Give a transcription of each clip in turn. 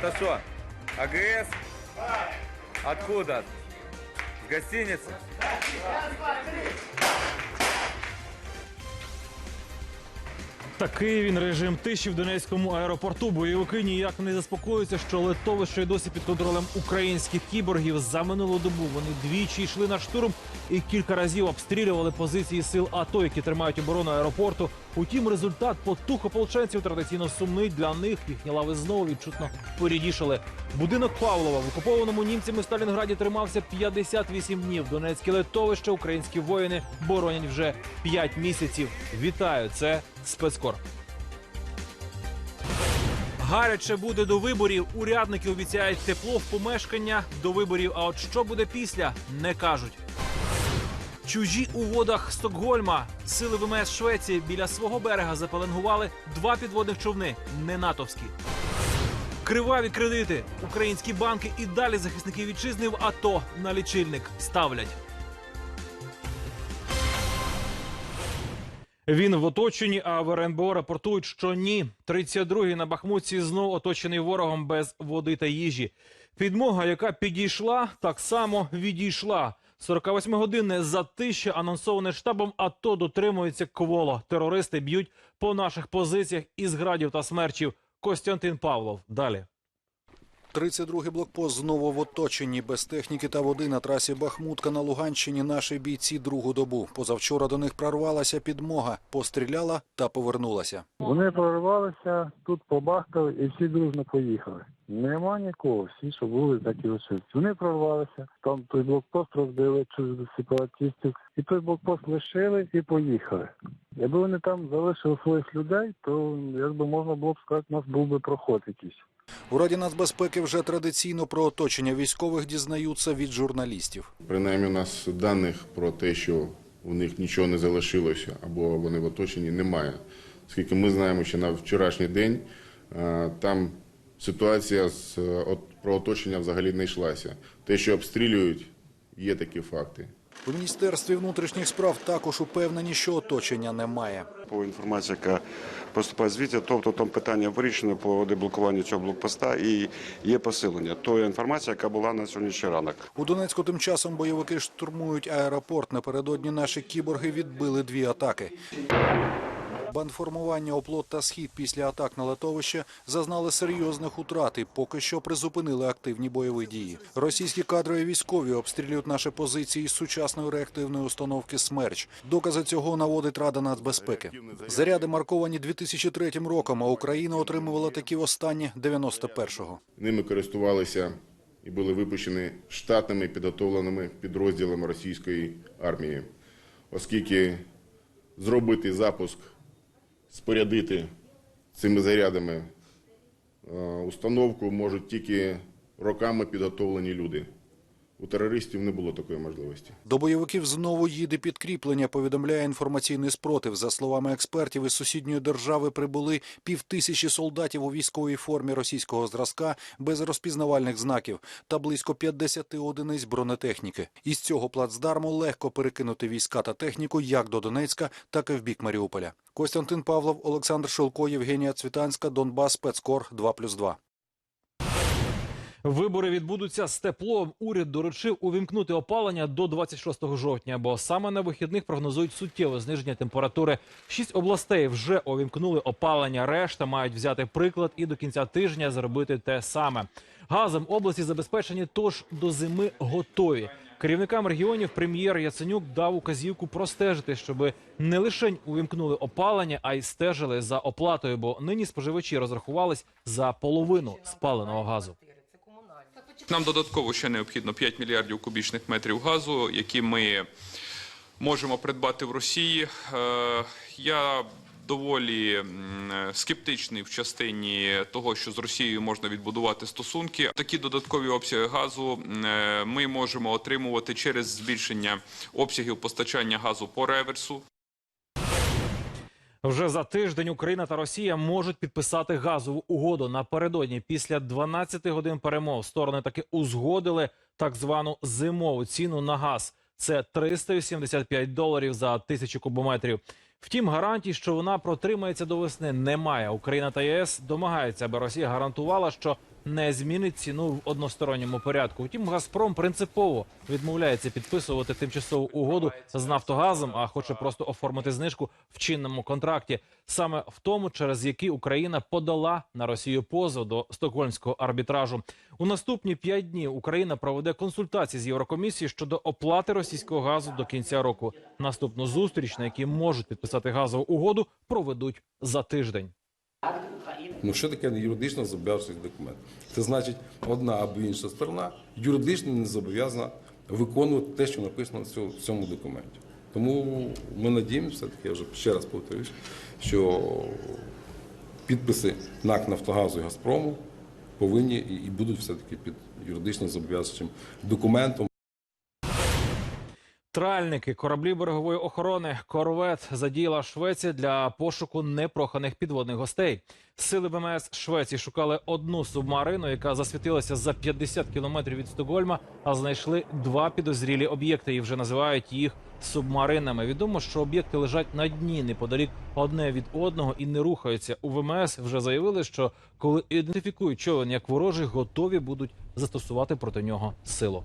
Это что? АГС? Откуда? С гостиницы? Такий він режим тиші в Донецькому аеропорту. Бойовики ніяк не заспокоюються, що литовище й досі під контролем українських кіборгів. За минулу добу вони двічі йшли на штурм і кілька разів обстрілювали позиції сил АТО, які тримають оборону аеропорту. Утім, результат потух ополченців традиційно сумний для них. Їхні лави знову відчутно порідішали. Будинок Павлова в окупованому німцями Сталінграді тримався 58 днів. Донецьке литовище українські воїни боронять вже 5 місяців. Вітаю! Це спецкор. Гаряче буде до виборів. Урядники обіцяють тепло в помешкання до виборів. А от що буде після, не кажуть. Чужі у водах Стокгольма. Сили ВМС Швеції біля свого берега запеленгували два підводних човни, не натовські. Криваві кредити. Українські банки і далі захисники вітчизни в АТО на лічильник ставлять. Він в оточенні, а в РНБО рапортують, що ні. 32-й на Бахмутці знов оточений ворогом без води та їжі. Підмога, яка підійшла, так само відійшла. 48-годинне затища, анонсоване штабом АТО, дотримується кволо. Терористи б'ють по наших позиціях із градів та смерчів. Костянтин Павлов. Далі. 32-й блокпост знову в оточенні. Без техніки та води на трасі Бахмутка на Луганщині наші бійці другу добу. Позавчора до них прорвалася підмога, постріляла та повернулася. Вони прорвалися, тут побахкали і всі дружно поїхали. Нема нікого, всі, що були, так і лишилися. Вони прорвалися, там той блокпост розбили через сепаратистів, і той блокпост лишили і поїхали. Якби вони там залишили своїх людей, то якби можна було б сказати, у нас був би проход якийсь. У Раді нацбезпеки вже традиційно про оточення військових дізнаються від журналістів. Принаймні, у нас даних про те, що у них нічого не залишилося або вони в оточенні, немає. Оскільки ми знаємо, що на вчорашній день там ситуація з е, от, про оточення взагалі не йшлася. Те, що обстрілюють, є такі факти. У міністерстві внутрішніх справ також упевнені, що оточення немає. По інформації, яка поступає звідти, тобто там питання вирішено по деблокуванню цього блокпоста і є посилення тої інформації, яка була на сьогоднішній ранок. У Донецьку тим часом бойовики штурмують аеропорт. Напередодні наші кіборги відбили дві атаки. Бандформування «Оплот» та «Схід» після атак на литовище зазнали серйозних утрат і поки що призупинили активні бойові дії. Російські кадрові військові обстрілюють наші позиції з сучасної реактивної установки «Смерч». Докази цього наводить Рада нацбезпеки. Заряди марковані 2003 роком, а Україна отримувала такі останні 91-го. Ними користувалися і були випущені штатними підготовленими підрозділами російської армії, оскільки зробити запуск, спорядити цими зарядами е, установку можуть тільки роками підготовлені люди. У терористів не було такої можливості. До бойовиків знову їде підкріплення, повідомляє інформаційний спротив. За словами експертів, із сусідньої держави прибули півтисячі солдатів у військовій формі російського зразка без розпізнавальних знаків та близько 50 одиниць бронетехніки. Із цього плацдарму легко перекинути війська та техніку як до Донецька, так і в бік Маріуполя. Костянтин Павлов, Олександр Шилко, Євгенія Цвітанська, Донбас, Спецкор 2+,2. Вибори відбудуться з теплом. Уряд доручив увімкнути опалення до 26 жовтня, бо саме на вихідних прогнозують суттєве зниження температури. Шість областей вже увімкнули опалення. Решта мають взяти приклад і до кінця тижня зробити те саме. Газом області забезпечені, тож до зими готові. Керівникам регіонів прем'єр Яценюк дав указівку простежити, щоб не лише увімкнули опалення, а й стежили за оплатою, бо нині споживачі розрахувались за половину спаленого газу. Нам додатково ще необхідно 5 мільярдів кубічних метрів газу, які ми можемо придбати в Росії. Е, Я доволі скептичний в частині того, що з Росією можна відбудувати стосунки. Такі додаткові обсяги газу е, ми можемо отримувати через збільшення обсягів постачання газу по реверсу. Вже за тиждень Україна та Росія можуть підписати газову угоду. Напередодні після 12 годин перемов сторони таки узгодили так звану зимову ціну на газ. Це 385 доларів за тисячу кубометрів. Втім, гарантій, що вона протримається до весни, немає. Україна та ЄС домагаються, аби Росія гарантувала, що не змінить ціну в односторонньому порядку. Втім, Газпром принципово відмовляється підписувати тимчасову угоду з Нафтогазом, а хоче просто оформити знижку в чинному контракті, саме в тому, через який Україна подала на Росію позов до стокгольмського арбітражу. У наступні п'ять днів Україна проведе консультації з Єврокомісією щодо оплати російського газу до кінця року. Наступну зустріч, на якій можуть підписати газову угоду, проведуть за тиждень. Ну що таке юридично зобов'язуючий документ? Це значить, одна або інша сторона юридично не зобов'язана виконувати те, що написано в цьому, документі. Тому ми надіємося, все-таки я вже ще раз повторюсь, що підписи НАК Нафтогазу і Газпрому повинні і будуть все-таки під юридично зобов'язуючим документом. Тральники кораблі берегової охорони Корвет задіяла Швеція для пошуку непроханих підводних гостей. Сили ВМС Швеції шукали одну субмарину, яка засвітилася за 50 кілометрів від Стокгольма, а знайшли два підозрілі об'єкти і вже називають їх субмаринами. Відомо, що об'єкти лежать на дні неподалік одне від одного і не рухаються. У ВМС вже заявили, що коли ідентифікують човен як ворожий, готові будуть застосувати проти нього силу.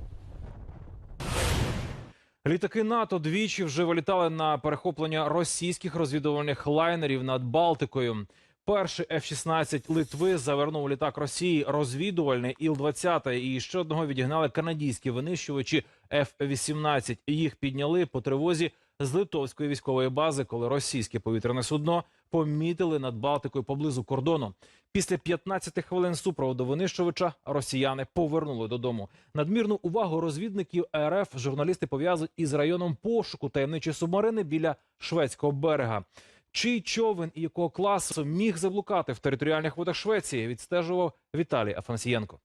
Літаки НАТО двічі вже вилітали на перехоплення російських розвідувальних лайнерів над Балтикою. Перший F-16 Литви завернув літак Росії розвідувальний Іл-20 і ще одного відігнали канадійські винищувачі F-18. Їх підняли по тривозі з литовської військової бази, коли російське повітряне судно помітили над Балтикою поблизу кордону. Після 15 хвилин супроводу винищувача росіяни повернули додому. Надмірну увагу розвідників РФ журналісти пов'язують із районом пошуку таємничої субмарини біля шведського берега. Чий човен і якого класу міг заблукати в територіальних водах Швеції, відстежував Віталій Афанасієнко.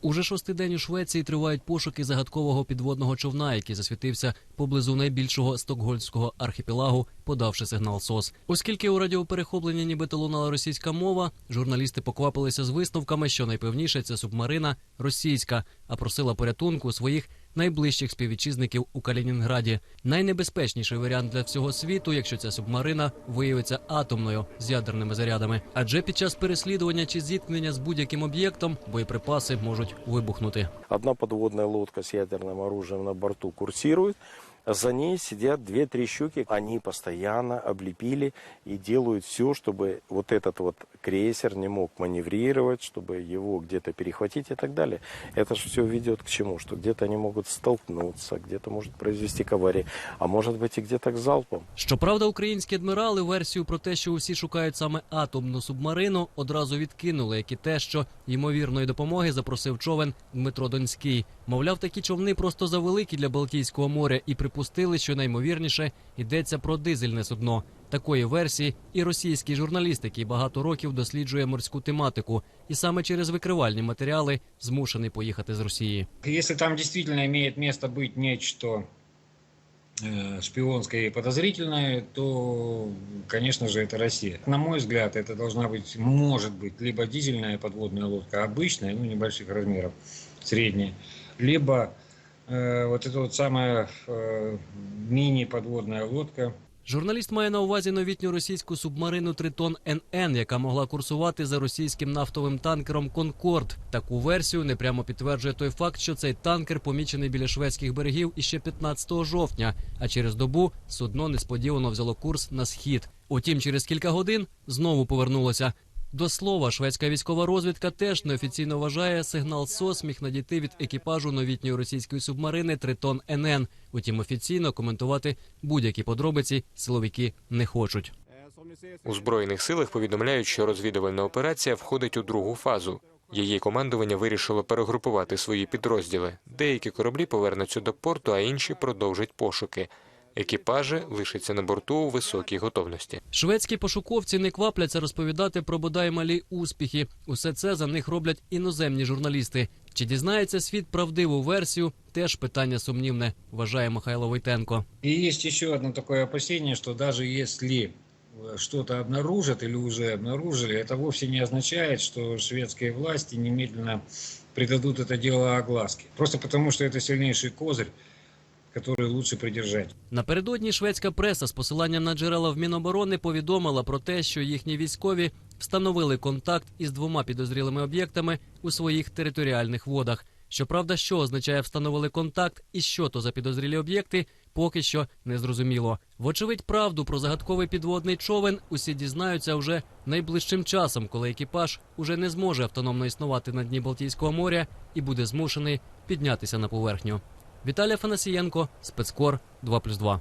Уже шостий день у Швеції тривають пошуки загадкового підводного човна, який засвітився поблизу найбільшого стокгольмського архіпелагу, подавши сигнал СОС. Оскільки у радіоперехопленні нібито лунала російська мова, журналісти поквапилися з висновками, що найпевніше це субмарина російська, а просила порятунку своїх найближчих співвітчизників у Калінінграді. Найнебезпечніший варіант для всього світу, якщо ця субмарина виявиться атомною з ядерними зарядами. Адже під час переслідування чи зіткнення з будь-яким об'єктом боєприпаси можуть вибухнути. Одна подводна лодка з ядерним оружием на борту курсирует. За ней сидят две-три щуки. Они постоянно облепили и делают все, чтобы вот этот вот крейсер не мог маневрировать, чтобы его где-то перехватить и так далее. Это же все ведет к чему? Что где-то они могут столкнуться, где-то может произвести к аварии, а может быть и где-то к залпам. Щоправда, українські адмірали версію про те, що усі шукають саме атомну субмарину, одразу відкинули, як і те, що ймовірної допомоги запросив човен Дмитро Донський. Мовляв, такі човни просто завеликі для Балтійського моря і припустили, що наймовірніше йдеться про дизельне судно. Такої версії і російський журналіст, який багато років досліджує морську тематику, і саме через викривальні матеріали змушений поїхати з Росії. Если там действительно имеет место быть нечто э, шпионское и подозрительное, то, конечно же, это Россия. На мой взгляд, это должна быть, может быть, либо дизельная подводная лодка обычная, ну, небольших размеров, средняя, либо э, вот эта вот самая э, мини-подводная лодка, Журналіст має на увазі новітню російську субмарину Тритон НН, яка могла курсувати за російським нафтовим танкером Конкорд. Таку версію непрямо підтверджує той факт, що цей танкер помічений біля шведських берегів іще 15 жовтня. А через добу судно несподівано взяло курс на схід. Утім, через кілька годин знову повернулося. До слова, шведська військова розвідка теж неофіційно вважає, сигнал СОС міг надійти від екіпажу новітньої російської субмарини Тритон НН. Утім, офіційно коментувати будь-які подробиці силовики не хочуть. У збройних силах повідомляють, що розвідувальна операція входить у другу фазу. Її командування вирішило перегрупувати свої підрозділи. Деякі кораблі повернуться до порту, а інші продовжать пошуки. Екіпажі лишаться на борту у високій готовності. Шведські пошуковці не квапляться розповідати про бодай малі успіхи. Усе це за них роблять іноземні журналісти. Чи дізнається світ правдиву версію? Теж питання сумнівне, вважає Михайло Войтенко. И есть еще одно такое опасение, что даже если э, что-то обнаружат или уже обнаружили, это вовсе не означает, что шведские власти немедленно придадут это дело огласке. Просто потому, что это сильнейший козырь, который лучше придержать. Напередодні шведська преса з посиланням на джерела в Міноборони повідомила про те, що їхні військові встановили контакт із двома підозрілими об'єктами у своїх територіальних водах. Щоправда, що означає встановили контакт і що то за підозрілі об'єкти, поки що не зрозуміло. Вочевидь, правду про загадковий підводний човен усі дізнаються вже найближчим часом, коли екіпаж уже не зможе автономно існувати на дні Балтійського моря і буде змушений піднятися на поверхню. Віталій Фанасієнко, спецкор 2+,2.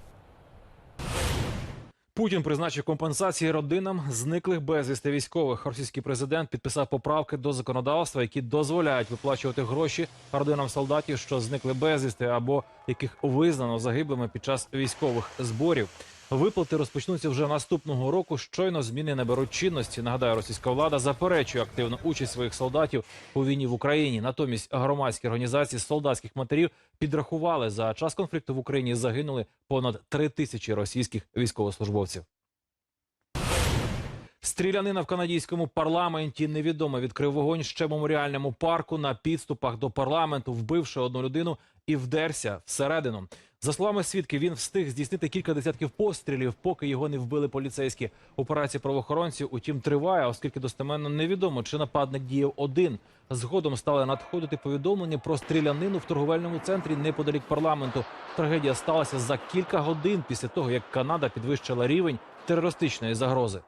Путін призначив компенсації родинам зниклих безвісти військових. Російський президент підписав поправки до законодавства, які дозволяють виплачувати гроші родинам солдатів, що зникли безвісти, або яких визнано загиблими під час військових зборів. Виплати розпочнуться вже наступного року. Щойно зміни наберуть чинності. Нагадаю, російська влада заперечує активну участь своїх солдатів у війні в Україні. Натомість громадські організації солдатських матерів підрахували за час конфлікту в Україні загинули понад три тисячі російських військовослужбовців. Стрілянина в канадському парламенті невідомо відкрив вогонь ще в меморіальному парку на підступах до парламенту, вбивши одну людину і вдерся всередину. За словами свідків, він встиг здійснити кілька десятків пострілів, поки його не вбили поліцейські. Операція правоохоронців, утім, триває, оскільки достеменно невідомо, чи нападник діяв один. Згодом стали надходити повідомлення про стрілянину в торговельному центрі неподалік парламенту. Трагедія сталася за кілька годин після того, як Канада підвищила рівень терористичної загрози.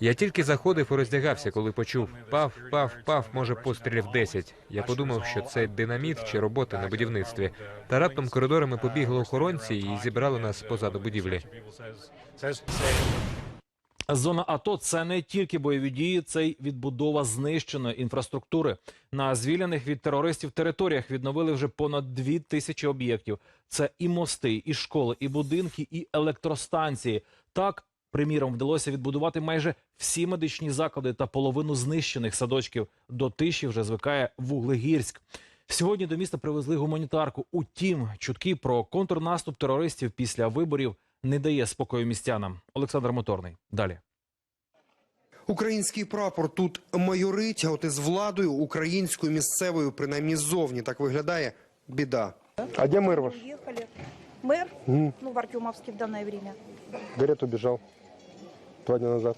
Я тільки заходив і роздягався, коли почув пав, пав, пав, може пострілів 10. Я подумав, що це динаміт чи роботи на будівництві. Та раптом коридорами побігли охоронці і зібрали нас позаду будівлі. Зона АТО це не тільки бойові дії, це й відбудова знищеної інфраструктури. На звільнених від терористів територіях відновили вже понад дві тисячі об'єктів. Це і мости, і школи, і будинки, і електростанції. Так, приміром, вдалося відбудувати майже всі медичні заклади та половину знищених садочків. До тиші вже звикає Вуглегірськ. Сьогодні до міста привезли гуманітарку. Утім, чутки про контрнаступ терористів після виборів не дає спокою містянам. Олександр Моторний. Далі. Український прапор тут майорить, а от із владою українською місцевою, принаймні ззовні, так виглядає біда. А де мир ваш? Мэр, ну, в Артемовске в данное время. Говорят, убежал. Два дня назад.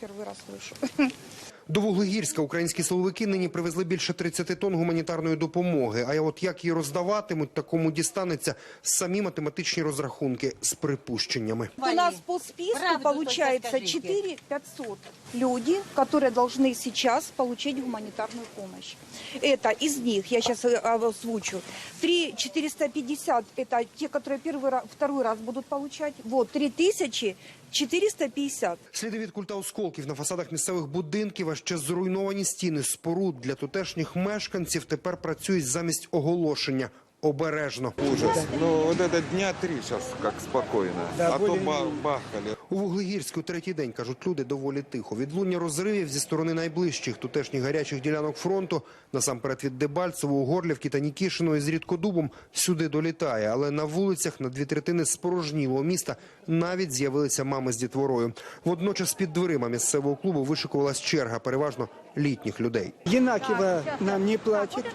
Первый раз слышу. До Вуглегірська українські силовики нині привезли більше 30 тонн гуманітарної допомоги. А от як її роздаватимуть, такому дістанеться самі математичні розрахунки з припущеннями. У нас по списку получается 4 500 люди, которые должны сейчас получить гуманитарную помощь. Это из них, я сейчас озвучу, 3 450 это те, которые первый раз, второй раз будут получать. Вот 3 тысячи 450. Сліди від культа осколків на фасадах місцевих будинків, а ще зруйновані стіни споруд для тутешніх мешканців тепер працюють замість оголошення. Обережно. Ужас. Ну, вот это дня три сейчас как спокойно. а то ба- бахали. У Вуглегірську третій день, кажуть люди, доволі тихо. Відлуння розривів зі сторони найближчих тутешніх гарячих ділянок фронту, насамперед від Дебальцево, Горлівки та Нікішиної з Рідкодубом, сюди долітає. Але на вулицях на дві третини спорожнілого міста навіть з'явилися мами з дітворою. Водночас під дверима місцевого клубу вишикувалась черга, переважно літніх людей. Янакиева нам не платит.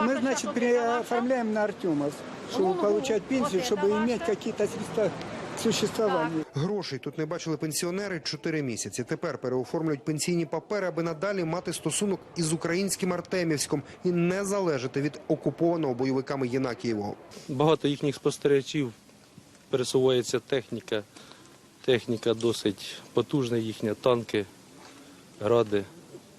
Мы, значит, переоформляем на Артемов, чтобы получать пенсию, чтобы иметь какие-то средства к. Грошей тут не бачили пенсіонери чотири місяці. Тепер переоформлюють пенсійні папери, аби надалі мати стосунок із українським Артемівськом і не залежати від окупованого бойовиками Єнакієвого. Багато їхніх спостерігачів пересувається техніка. Техніка досить потужна їхня, танки, гради.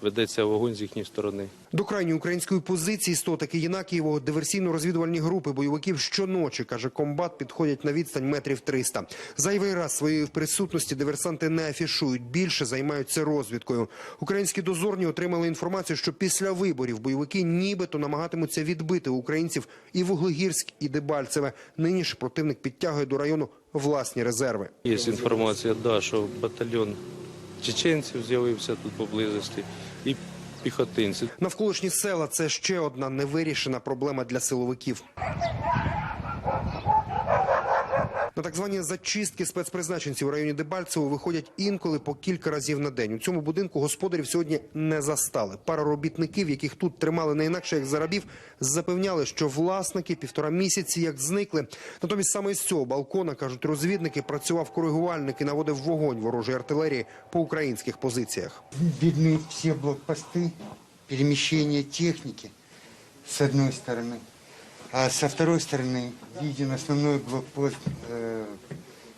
Ведеться вогонь з їхньої сторони. До крайньої української позиції сто таки Єнакієвого диверсійно-розвідувальні групи бойовиків щоночі, каже комбат, підходять на відстань метрів 300. Зайвий раз своєї присутності диверсанти не афішують, більше займаються розвідкою. Українські дозорні отримали інформацію, що після виборів бойовики нібито намагатимуться відбити українців і Вуглегірськ, і Дебальцеве. Нині ж противник підтягує до району власні резерви. Є інформація, да, що батальйон чеченців з'явився тут поблизості і піхотинці. Навколишні села це ще одна невирішена проблема для силовиків. На так звані зачистки спецпризначенців у районі Дебальцево виходять інколи по кілька разів на день. У цьому будинку господарів сьогодні не застали. Пара робітників, яких тут тримали не інакше як за рабів, запевняли, що власники півтора місяці як зникли. Натомість саме з цього балкона кажуть розвідники, працював коригувальник і наводив вогонь ворожої артилерії по українських позиціях. Видны все блокпосты, перемещение техники с одной стороны, а со второй стороны виден основной блокпост, э,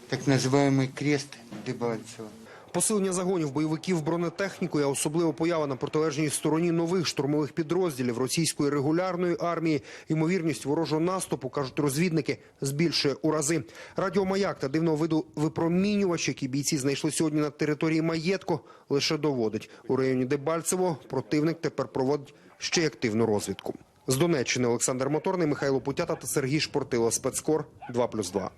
так называемый крест Дебальцево. Посилення загонів бойовиків бронетехнікою, а особливо поява на протилежній стороні нових штурмових підрозділів російської регулярної армії, ймовірність ворожого наступу, кажуть розвідники, збільшує у рази. Радіомаяк та дивного виду випромінювач, які бійці знайшли сьогодні на території маєтку, лише доводить у районі Дебальцево. Противник тепер проводить ще й активну розвідку. З Донеччини Олександр Моторний, Михайло Путята та Сергій Шпортило. Спецкор 2+,2.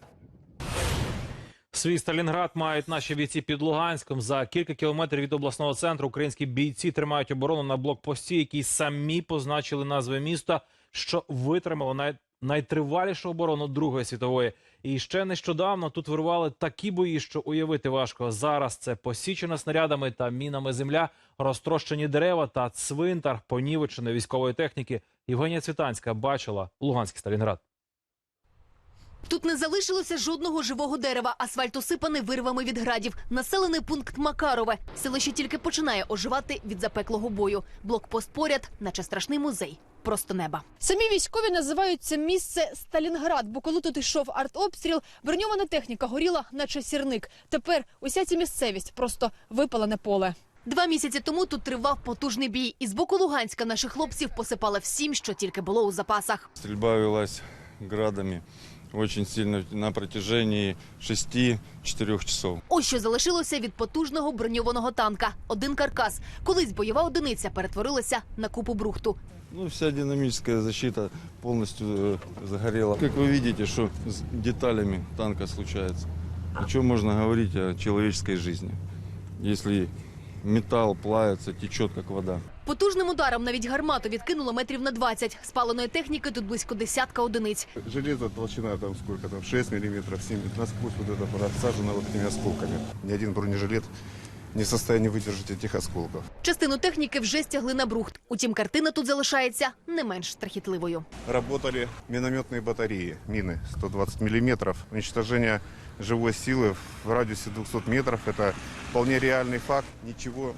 Свій Сталінград мають наші бійці під Луганськом. За кілька кілометрів від обласного центру українські бійці тримають оборону на блокпості, які самі позначили назви міста, що витримало най... найтривалішу оборону Другої світової. І ще нещодавно тут вирвали такі бої, що уявити важко. Зараз це посічена снарядами та мінами земля, розтрощені дерева та цвинтар, понівеченої військової техніки. Євгенія Цвітанська бачила Луганський Сталінград. Тут не залишилося жодного живого дерева. Асфальт усипаний вирвами від градів. Населений пункт Макарове. Селище тільки починає оживати від запеклого бою. Блокпост поряд, наче страшний музей. Просто неба. Самі військові називають це місце Сталінград, бо коли тут йшов артобстріл, броньована техніка горіла, наче сірник. Тепер уся ця місцевість просто випалене поле. Два місяці тому тут тривав потужний бій. І з боку Луганська наших хлопців посипали всім, що тільки було у запасах. Стрельба велась градами очень сильно на протяжении 6-4 часов. Ось що залишилося від потужного броньованого танка. Один каркас. Колись бойова одиниця перетворилася на купу брухту. Ну, вся динамическая защита полностью э, загорела. Как вы видите, что с деталями танка случается. О чем можно говорить о человеческой жизни, если металл плавится, течет как вода. Потужним ударом навіть гармату відкинуло метрів на 20. Спаленої техніки тут близько десятка одиниць. Железо толщина там сколько там, 6 миллиметров, 7 насквозь вот это рассажено вот этими осколками. Ни один бронежилет не в состоянии выдержать этих осколков. Частину техніки вже стягли на брухт. Утім, картина тут залишається не менш страхітливою. Работали минометные батареи, мины 120 миллиметров. Уничтожение живой силы в радиусе 200 метров – это вполне реальный факт. Ничего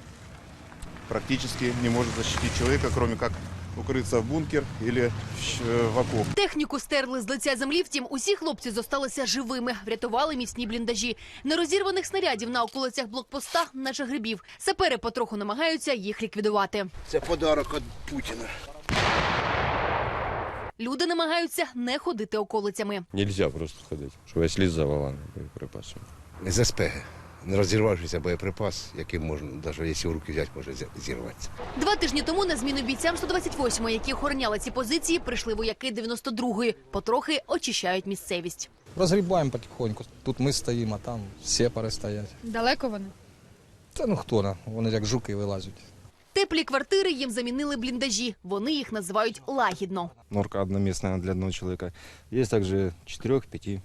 практически не может защитить человека, кроме как укрыться в бункер или в щ- э, в окоп. Техніку стерли з лиця землі. Втім, усі хлопці зосталися живими, врятували міцні бліндажі. Нерозірваних снарядів на околицях блокпоста, наче грибів. Сапери потроху намагаються їх ліквідувати. Це подарок від Путіна. Люди намагаються не ходити околицями. Нельзя просто ходити, що весь ліс заваланий боєприпасами. Не ЗСПГ. Не розірвавшися боєприпас, який можна, навіть якщо в руки взяти, може зірватися. Два тижні тому на зміну бійцям 128-ї, які охороняли ці позиції, прийшли вояки 92-ї. Потрохи очищають місцевість. Розгрібаємо потихоньку. Тут ми стоїмо, а там сепари стоять. Далеко вони. Та ну хто на? Вони як жуки вилазять. Теплі квартири їм замінили бліндажі. Вони їх називають лагідно. Норка одноместная для одного человека. Есть также 4-5.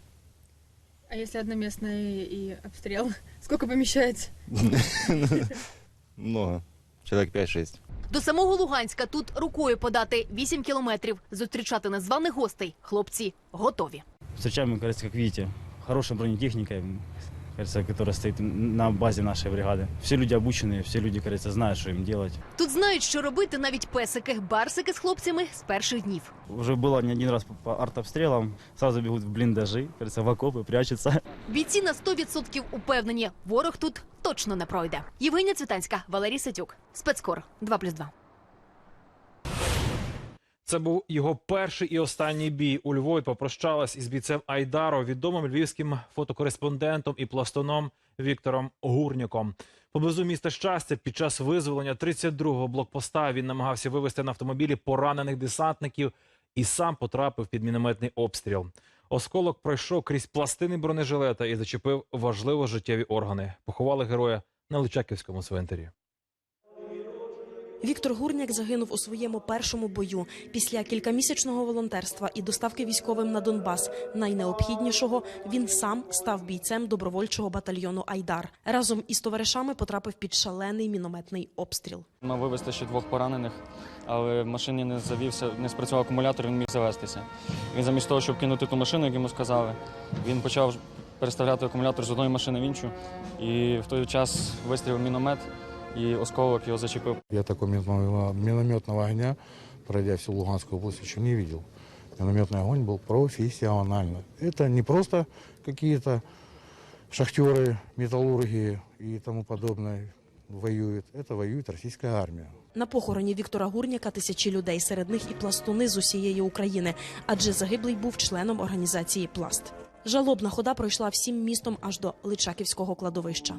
А якщо одномісний і обстріл? Скільки поміщається? Много. Человек 5-6. До самого Луганська тут рукою подати 8 кілометрів. Зустрічати незваних гостей. Хлопці готові. Как видите, хорошая бронетехника, кажется, которая стоит на базе нашей бригады. Все люди обученные, все люди, кажется, знают, что им делать. Тут знають, що робити навіть песики, барсики з хлопцями з перших днів. Уже было не один раз по- по артобстрелам, сразу бегут в блиндажи, кажется, в окопы, прячутся. Бійці на 100% упевнені, ворог тут точно не пройде. Євгенія Цвітанська, Валерій Сетюк, спецкор 2+,2. Це був його перший і останній бій. У Львові попрощалась із бійцем Айдаро, відомим львівським фотокореспондентом і пластоном Віктором Гурніком. Поблизу міста щастя під час визволення 32-го блокпоста він намагався вивезти на автомобілі поранених десантників і сам потрапив під мінометний обстріл. Осколок пройшов крізь пластини бронежилета і зачепив важливо життєві органи. Поховали героя на Личаківському цвинтарі. Віктор Гурняк загинув у своєму першому бою після кількамісячного волонтерства і доставки військовим на Донбас. Найнеобхіднішого він сам став бійцем добровольчого батальйону Айдар. Разом із товаришами потрапив під шалений мінометний обстріл. Мав вивезти ще двох поранених, але в машині не завівся, не спрацював акумулятор, він міг завестися. Він замість того, щоб кинути ту машину, як йому сказали, він почав переставляти акумулятор з одної машини в іншу. І в той час вистрілив міномет, і осколок його зачепив. Я такого минометного минометного огня, пройдя всю Луганскую область, еще не видел. Минометный огонь был профессионально. Это не просто какие-то шахтеры, металлурги и тому подобное воюют. Это воюет российская армия. На похороні Віктора Гурняка тисячі людей, серед них і пластуни з усієї України, адже загиблий був членом організації Пласт. Жалобна хода пройшла всім містом аж до Личаківського кладовища.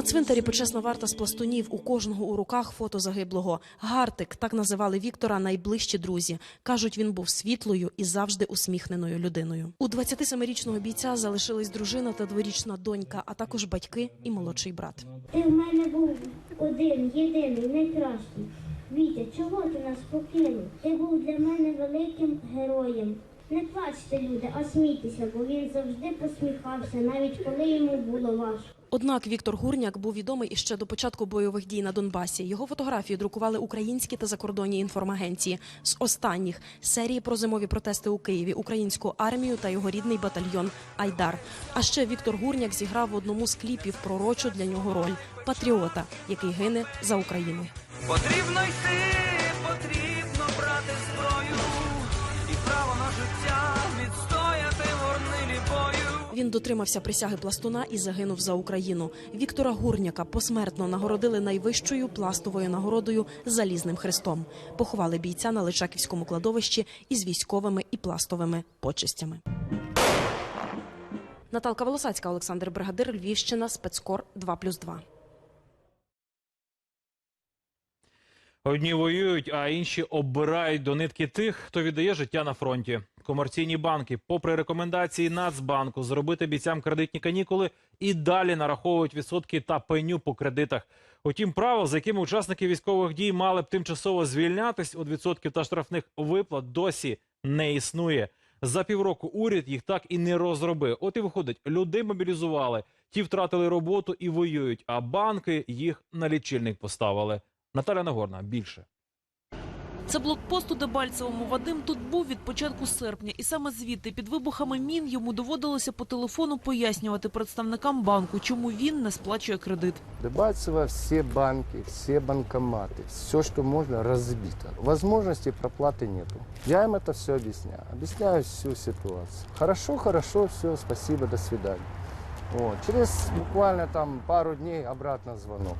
На цвинтарі почесна варта з пластунів. У кожного у руках фото загиблого. Гартик так називали Віктора найближчі друзі. кажуть, він був світлою і завжди усміхненою людиною. У 27-річного бійця залишились дружина та дворічна донька, а також батьки і молодший брат. Ти в мене був один, єдиний, найкращий. Вітя, чого ти нас покинув? Ти був для мене великим героєм. Не плачте, люди, а смійтеся, бо він завжди посміхався, навіть коли йому було важко. Однак Віктор Гурняк був відомий іще до початку бойових дій на Донбасі. Його фотографії друкували українські та закордонні інформагенції. З останніх серії про зимові протести у Києві, українську армію та його рідний батальйон Айдар. А ще Віктор Гурняк зіграв в одному з кліпів пророчу для нього роль патріота, який гине за Україну. Потрібно йти, Дотримався присяги пластуна і загинув за Україну. Віктора Гурняка посмертно нагородили найвищою пластовою нагородою залізним хрестом. Поховали бійця на Личаківському кладовищі із військовими і пластовими почестями. Наталка Волосацька, Олександр Бригадир, Львівщина, спецкор 2+,2. Одні воюють, а інші оббирають до нитки тих, хто віддає життя на фронті. Комерційні банки, попри рекомендації Нацбанку, зробити бійцям кредитні канікули і далі нараховують відсотки та пеню по кредитах. Утім, правил, за якими учасники військових дій мали б тимчасово звільнятись від відсотків та штрафних виплат, досі не існує. За півроку уряд їх так і не розробив. От і виходить, людей мобілізували, ті втратили роботу і воюють, а банки їх на лічильник поставили. Наталя Нагорна більше. Це блокпост у Дебальцевому. Вадим тут був від початку серпня, і саме звідти під вибухами мін йому доводилося по телефону пояснювати представникам банку, чому він не сплачує кредит. Дебальцево все банки, все банкоматы, все, что можно, разбито. Возможности проплаты нету. Я им это все объясняю. Объясняю всю ситуацию. Хорошо, хорошо, все, спасибо, до свидания. Вот. Через буквально там пару дней обратно звонок.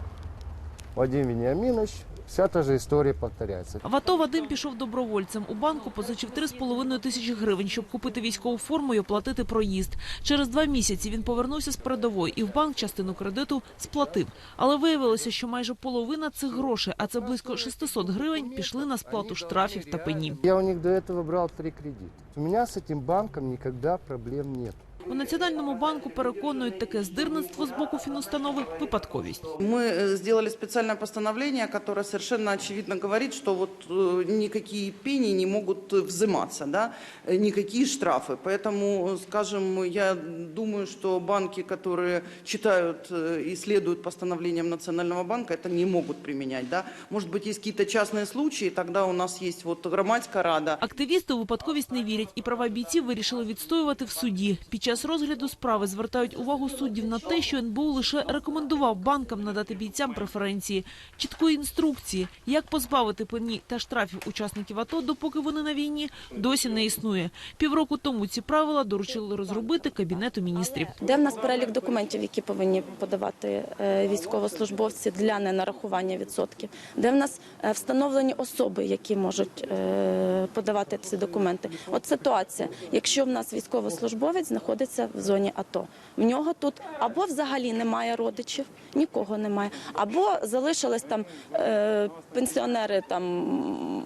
Вадим Вениаминович, вся та же история повторяется. В АТО Вадим пішов добровольцем. У банку позичив 3,5 тисячі гривень, щоб купити військову форму і оплатити проїзд. Через два місяці він повернувся з передової і в банк частину кредиту сплатив. Але виявилося, що майже половина цих грошей, а це близько 600 гривень, пішли на сплату штрафів та пені. Я у них до этого брал три кредита. У меня с этим банком никогда проблем нет. У Національному банку переконують таке здирництво з боку фінустанови – випадковість. Мы э, сделали специальное постановление, которое совершенно очевидно говорит, что вот э, никакие пени не могут э, взиматься, да, э, никакие штрафы. Поэтому, скажем, я думаю, что банки, которые читают э, и следуют постановлениям Национального банка, это не могут применять, да. Может быть, есть какие-то частные случаи, тогда у нас есть вот громадська рада. Активісти у випадковість не вірять і права бійців вирішили відстоювати в суді. Під час розгляду справи звертають увагу суддів на те, що НБУ лише рекомендував банкам надати бійцям преференції. Чіткої інструкції, як позбавити пені та штрафів учасників АТО, допоки вони на війні, досі не існує. Півроку тому ці правила доручили розробити Кабінету міністрів. Де в нас перелік документів, які повинні подавати е, військовослужбовці для ненарахування відсотків? Де в нас е, встановлені особи, які можуть е, подавати ці документи? От ситуація, якщо в нас військовослужбовець знаходиться в зоні АТО, в нього тут або взагалі немає родичів, нікого немає, або залишились там е, пенсіонери там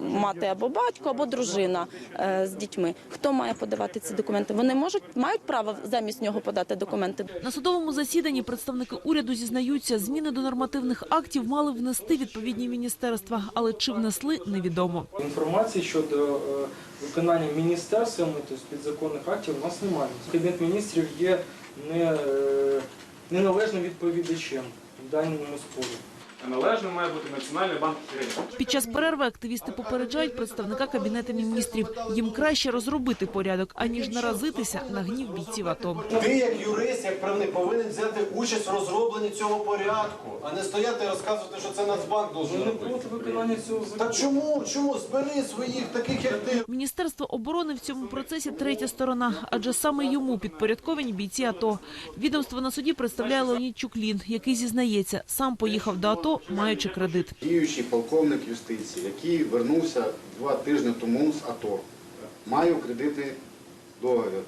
мати або батько, або дружина е, з дітьми. Хто має подавати ці документи? Вони можуть мають право замість нього подати документи. На судовому засіданні представники уряду зізнаються, зміни до нормативних актів мали внести відповідні міністерства, але чи внесли невідомо. Інформації щодо е, виконання міністерствами, тобто підзаконних актів, у нас немає. Кабінет міністрів є е, неналежним відповідачем в даному спорі. Належним має бути Національний банк України. Під час перерви активісти попереджають представника кабінету міністрів. Їм краще розробити порядок, аніж наразитися на гнів бійців АТО. Ти, як юрист, як правник, повинен взяти участь в розробленні цього порядку, а не стояти і розказувати, що це Нацбанк должен робити. Виконання цього Та чому? Чому? Збери своїх таких, як ти. Міністерство оборони в цьому процесі третя сторона, адже саме йому підпорядковані бійці АТО. Відомство на суді представляє Леонід Чуклін, який зізнається, сам поїхав до АТО, маючи кредит. Діючий полковник юстиції, який вернувся два тижні тому з АТО, маю кредити договір.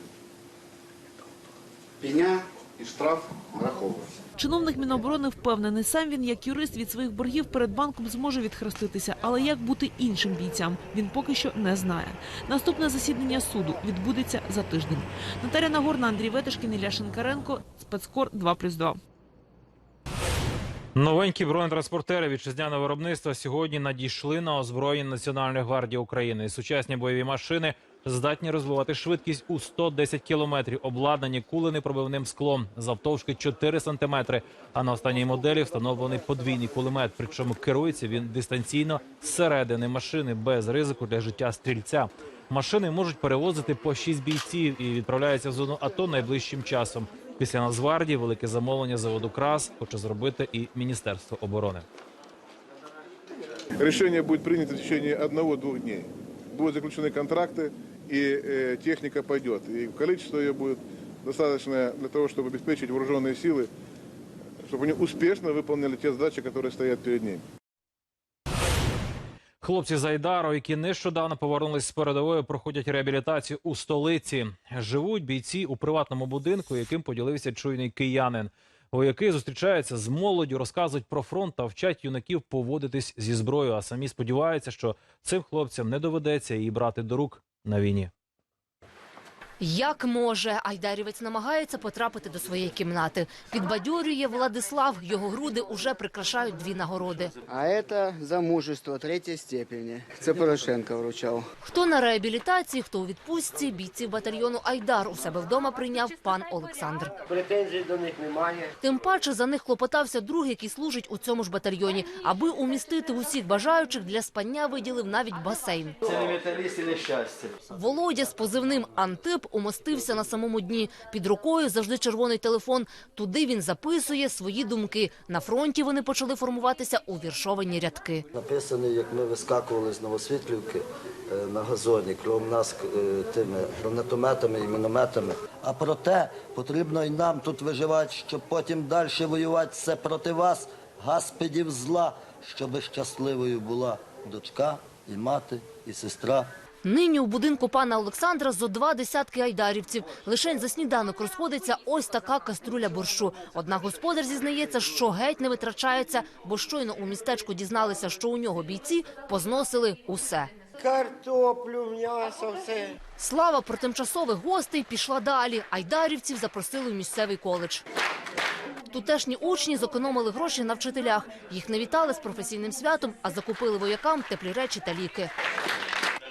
Пеня і штраф нараховується. Чиновник Міноборони впевнений, сам він, як юрист, від своїх боргів перед банком зможе відхреститися. Але як бути іншим бійцям, він поки що не знає. Наступне засідання суду відбудеться за тиждень. Наталя Нагорна, Андрій Ветешкін, Ілля Шинкаренко, спецкор 2+,2. Новенькі бронетранспортери вітчизняного виробництва сьогодні надійшли на озброєння Національної гвардії України. Сучасні бойові машини здатні розвивати швидкість у 110 кілометрів, обладнані куленепробивним склом завтовшки 4 сантиметри. А на останній моделі встановлений подвійний кулемет. Причому керується він дистанційно зсередини машини без ризику для життя стрільця. Машини можуть перевозити по 6 бійців і відправляються в зону АТО найближчим часом. Після Нацгвардії велике замовлення заводу КРАС хоче зробити і Міністерство оборони. Решение будет принято в течение одного-двух дней. Будут заключены контракты, и э, техника пойдет. И количество ее будет достаточно для того, чтобы обеспечить вооруженные силы, чтобы они успешно выполнили те задачи, которые стоят перед ними. Хлопці з які нещодавно повернулись з передової, проходять реабілітацію у столиці. Живуть бійці у приватному будинку, яким поділився чуйний киянин. Вояки зустрічаються з молоддю, розказують про фронт та вчать юнаків поводитись зі зброєю. А самі сподіваються, що цим хлопцям не доведеться її брати до рук на війні. Як може, Айдарівець намагається потрапити до своєї кімнати. Підбадьорює Владислав. Його груди уже прикрашають дві нагороди. А это за мужество третьей степени. Це Порошенко вручав. Хто на реабілітації, хто у відпустці, бійців батальйону Айдар у себе вдома прийняв пан Олександр. Претензій до них немає. Тим паче за них клопотався друг, який служить у цьому ж батальйоні. Аби умістити усіх бажаючих для спання, виділив навіть басейн. Це не металіст і нещастя. Володя з позивним Антип умостився на самому дні. Під рукою завжди червоний телефон. Туди він записує свої думки. На фронті вони почали формуватися у віршовані рядки. Написаний, як ми вискакували з Новосвітлівки е, на газоні, крім нас е, тими гранатометами і мінометами. А проте потрібно і нам тут виживати, щоб потім далі воювати все проти вас, гаспедів зла, щоб щасливою була дочка, і мати, і сестра. Нині у будинку пана Олександра зо два десятки айдарівців. Лишень за сніданок розходиться ось така каструля борщу. Однак господар зізнається, що геть не витрачається, бо щойно у містечку дізналися, що у нього бійці позносили усе. Картоплю, м'ясо, все. Слава про тимчасових гостей пішла далі. Айдарівців запросили в місцевий коледж. Тутешні учні зекономили гроші на вчителях. Їх не вітали з професійним святом, а закупили воякам теплі речі та ліки.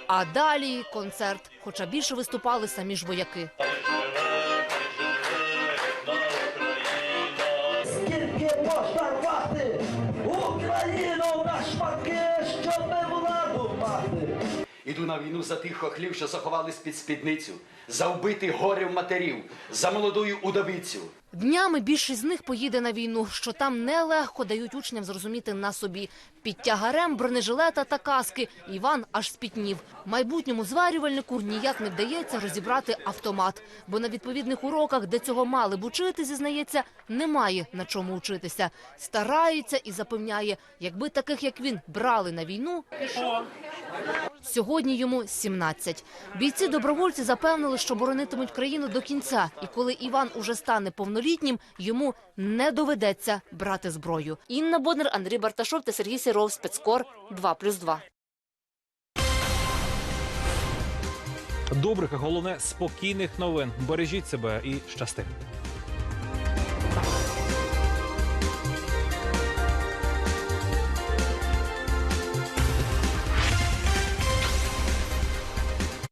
А далі концерт, хоча більше виступали самі ж вояки. Скільки можна рвати Україну на шматки, щоб владу мати? Іду на війну за тих хохлів, що заховались під спідницю, за вбитих горів матерів, за молодою удовицю. Днями більшість з них поїде на війну, що там нелегко дають учням зрозуміти на собі. Під тягарем бронежилета та каски Іван аж спітнів. Майбутньому зварювальнику ніяк не вдається розібрати автомат, бо на відповідних уроках, де цього мали б учити, зізнається, немає на чому учитися. Старається і запевняє, якби таких, як він, брали на війну, Сьогодні йому 17. Бійці добровольці запевнили, що боронитимуть країну до кінця. І коли Іван уже стане повнолітнім, неповнолітнім йому не доведеться брати зброю. Інна Боднер, Андрій Барташов та Сергій Сіров. Спецкор 2+,2. Добрих, а головне спокійних новин. Бережіть себе і щастя.